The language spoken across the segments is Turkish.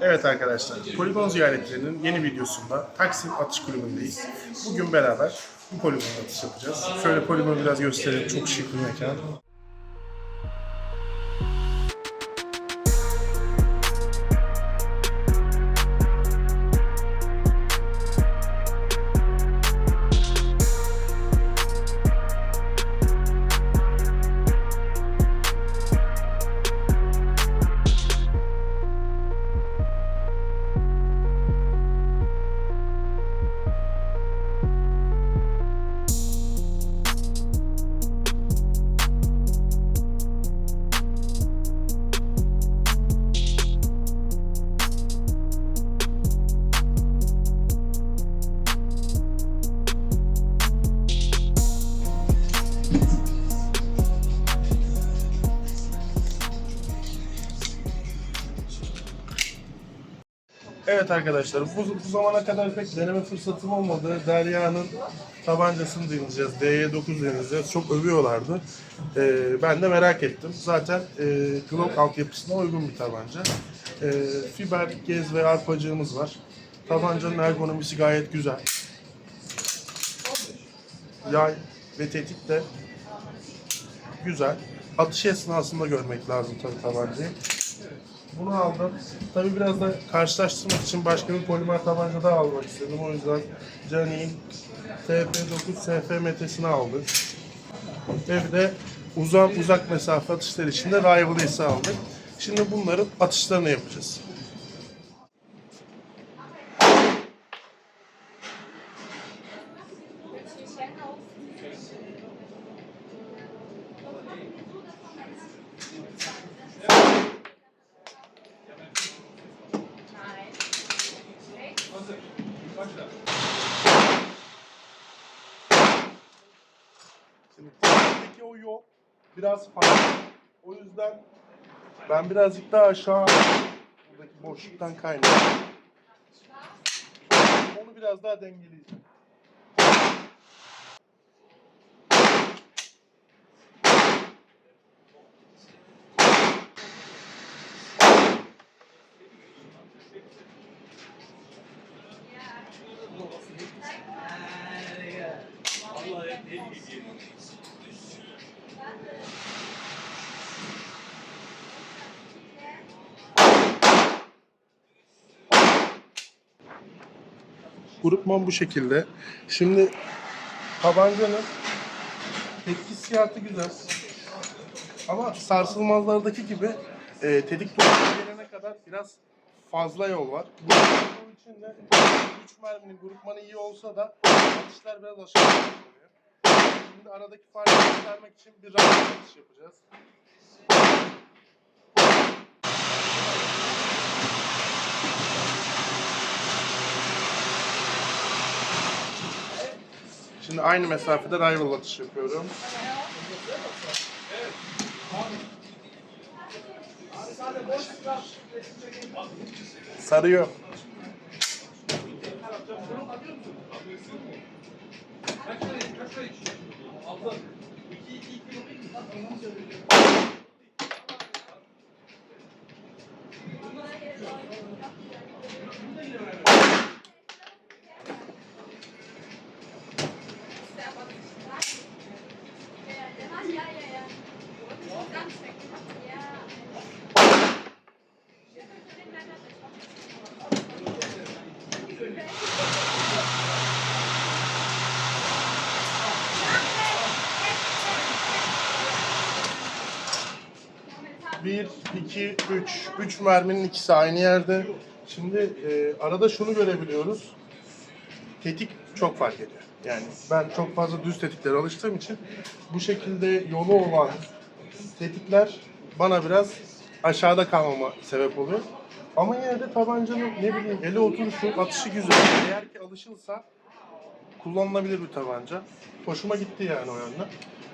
Evet arkadaşlar, poligon ziyaretlerinin yeni videosunda Taksim Atış Kulübü'ndeyiz. Bugün beraber bu poligonda atış yapacağız. Şöyle poligonu biraz gösterelim, çok şık bir mekan. Evet arkadaşlar, bu, bu zamana kadar pek deneme fırsatım olmadı. Derya'nın tabancasını deneyeceğiz, DY9 deneyeceğiz. Çok övüyorlardı. Ee, ben de merak ettim. Zaten e, Glock altyapısına uygun bir tabanca. Ee, fiber, gez ve arpacığımız var. Tabancanın ergonomisi gayet güzel. Yay ve tetik de güzel. Atış esnasında görmek lazım tabii tabancayı. Bunu aldım. Tabii biraz da karşılaştırmak için başka bir polimer tabanca daha almak istedim. O yüzden Canik'in TP9 SFMT'sini aldık. Ve bir de uzak uzak mesafe atışlar için de Rival aldık. Şimdi bunların atışlarını yapacağız. Şimdi teknikteki o yol biraz farklı. O yüzden ben birazcık daha aşağı buradaki boşluktan kaynaklı. Onu biraz daha dengeleyeceğim. Grupman bu şekilde. Şimdi tabancanın tetik hissiyatı güzel. Ama sarsılmazlardaki gibi e, tetik doğruluğuna gelene kadar biraz fazla yol var. Bu için de 3 merminin grupmanı iyi olsa da atışlar biraz aşağı oluyor. Şimdi aradaki farkı göstermek için bir rahat atış yapacağız. Şimdi aynı mesafede rival atış yapıyorum. Sarıyor. Kaç kaç kaç? Abla. 2 2 1, 2, 3. 3 merminin ikisi aynı yerde. Şimdi e, arada şunu görebiliyoruz. Tetik çok fark ediyor. Yani ben çok fazla düz tetiklere alıştığım için bu şekilde yolu olan tetikler bana biraz aşağıda kalmama sebep oluyor. Ama yine de tabancanın ne bileyim ele oturuşu, atışı güzel. Eğer ki alışılsa kullanılabilir bir tabanca. Hoşuma gitti yani o yönden.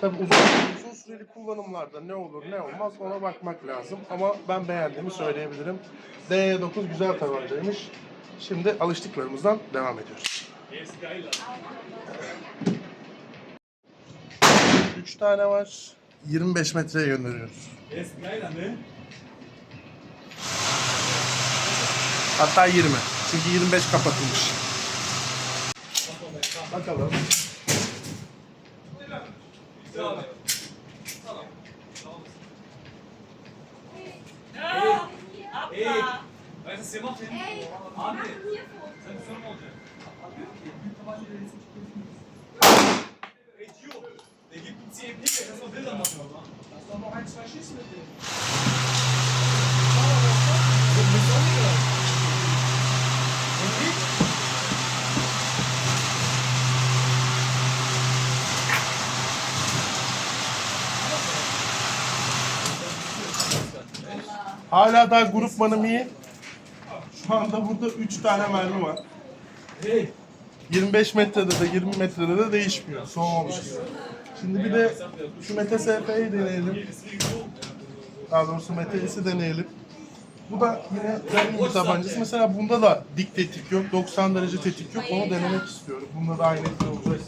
Tabii uzun, uzun süreli kullanımlarda ne olur ne olmaz ona bakmak lazım. Ama ben beğendiğimi söyleyebilirim. D9 güzel tabancaymış. Şimdi alıştıklarımızdan devam ediyoruz. Üç tane var. 25 metreye gönderiyoruz. Er? Hatta 20. Çünkü 25 kapatılmış. Bakalım. Ey, weißt du, was ihr macht? Ey, Abi, mach hier Fotos. sen sorun olacak. Ey, Hala daha grupmanım iyi. Şu anda burada 3 tane mermi var. Hey, 25 metrede de 20 metrede de değişmiyor. Soğumamış. Şimdi bir de şu Mete SP'yi deneyelim. Daha doğrusu Mete S'i deneyelim. Bu da yine Remington tabancası. Mesela bunda da dik tetik yok, 90 derece tetik yok. Onu denemek istiyorum. Bunda da aynı etki olacak.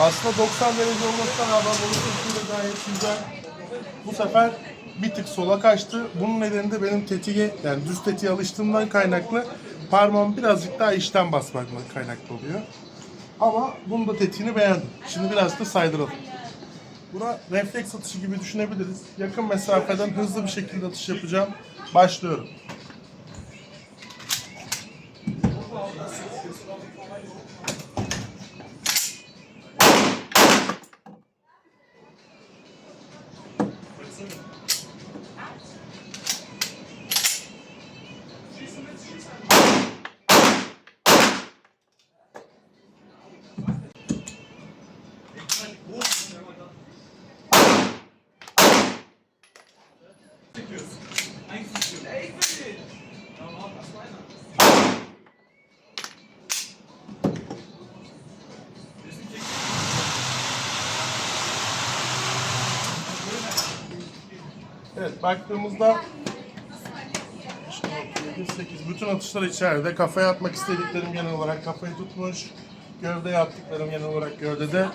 Aslında 90 derece olmasına rağmen bunun gayet güzel. Bu sefer bir tık sola kaçtı. Bunun nedeni de benim tetiğe, yani düz tetiğe alıştığımdan kaynaklı parmağım birazcık daha içten basmakla kaynaklı oluyor. Ama bunun da tetiğini beğendim. Şimdi biraz da saydıralım. Buna refleks atışı gibi düşünebiliriz. Yakın mesafeden hızlı bir şekilde atış yapacağım. Başlıyorum. Baktığımızda 7, 8 bütün atışlar içeride. Kafaya atmak istediklerim genel olarak kafayı tutmuş. Gövdeye attıklarım genel olarak gövdede.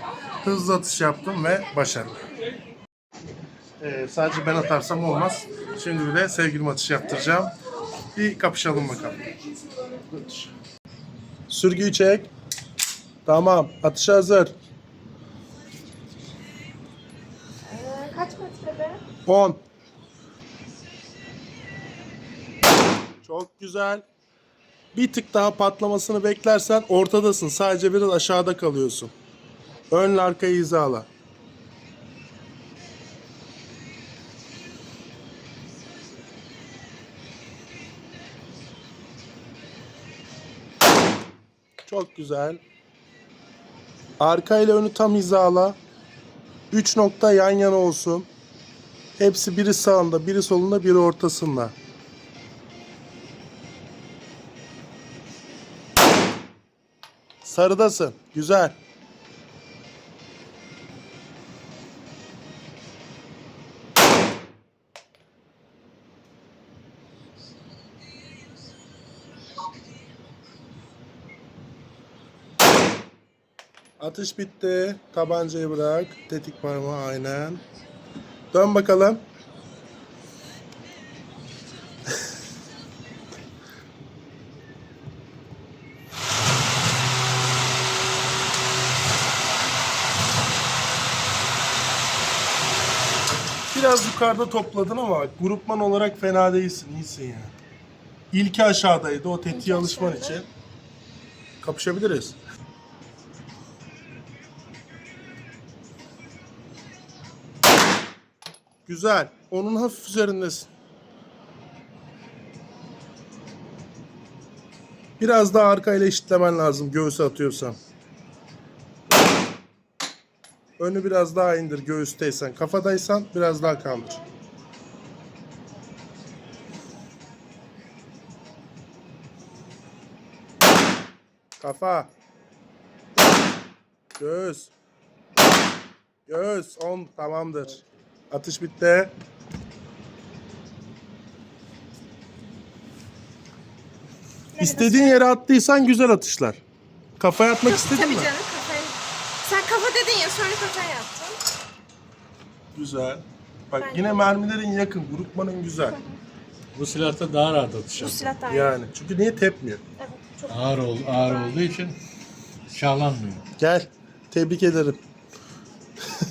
Hızlı atış yaptım ve başarılı. Ee, sadece ben atarsam olmaz. Şimdi bir de sevgilim atış yaptıracağım. Bir kapışalım bakalım. Sürgüyü çek. Tamam. Atışa hazır. Ee, kaç metrede? 10. Çok güzel. Bir tık daha patlamasını beklersen ortadasın. Sadece biraz aşağıda kalıyorsun. Önle arkayı hizala. Çok güzel. Arka ile önü tam hizala. 3 nokta yan yana olsun. Hepsi biri sağında, biri solunda, biri ortasında. Sarıdasın. Güzel. Atış bitti. Tabancayı bırak. Tetik parmağı aynen. Dön bakalım. Biraz yukarıda topladın ama grupman olarak fena değilsin, iyisin yani. İlki aşağıdaydı o tetiğe alışman için. Kapışabiliriz. Güzel. Onun hafif üzerindesin. Biraz daha arkayla eşitlemen lazım göğüse atıyorsan. Önü biraz daha indir göğüsteysen. Kafadaysan biraz daha kaldır. Kafa. Göz. Göz. 10 tamamdır. Atış bitti. İstediğin yere attıysan güzel atışlar. Kafaya atmak istedin Tabii mi? canım kafayı. Sen kafa dedin ya sonra kafaya attın. Güzel. Bak Ben- yine mermilerin yakın, grupmanın güzel. Bu silahta daha rahat Bu silah daha iyi. Yani çünkü niye tepmiyor? Evet çok Ağır, ol, ağır olduğu için şahlanmıyor. Gel. Tebrik ederim.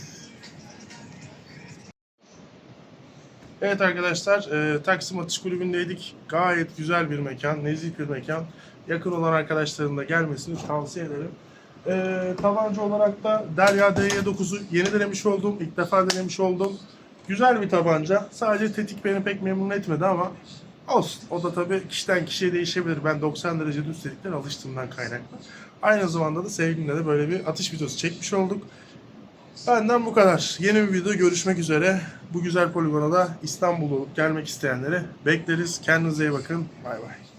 evet arkadaşlar, e, Taksim Atış Kulübü'ndeydik. Gayet güzel bir mekan, nezih bir mekan. Yakın olan arkadaşların da gelmesini tavsiye ederim. E, tabanca olarak da Derya DY9'u yeni denemiş oldum. İlk defa denemiş oldum. Güzel bir tabanca. Sadece tetik beni pek memnun etmedi ama olsun. O da tabii kişiden kişiye değişebilir. Ben 90 derece düz tetiklere alıştığımdan kaynaklı. Aynı zamanda da sevgilimle de böyle bir atış videosu çekmiş olduk. Benden bu kadar. Yeni bir video görüşmek üzere. Bu güzel poligona da İstanbul'u gelmek isteyenleri bekleriz. Kendinize iyi bakın. Bay bay.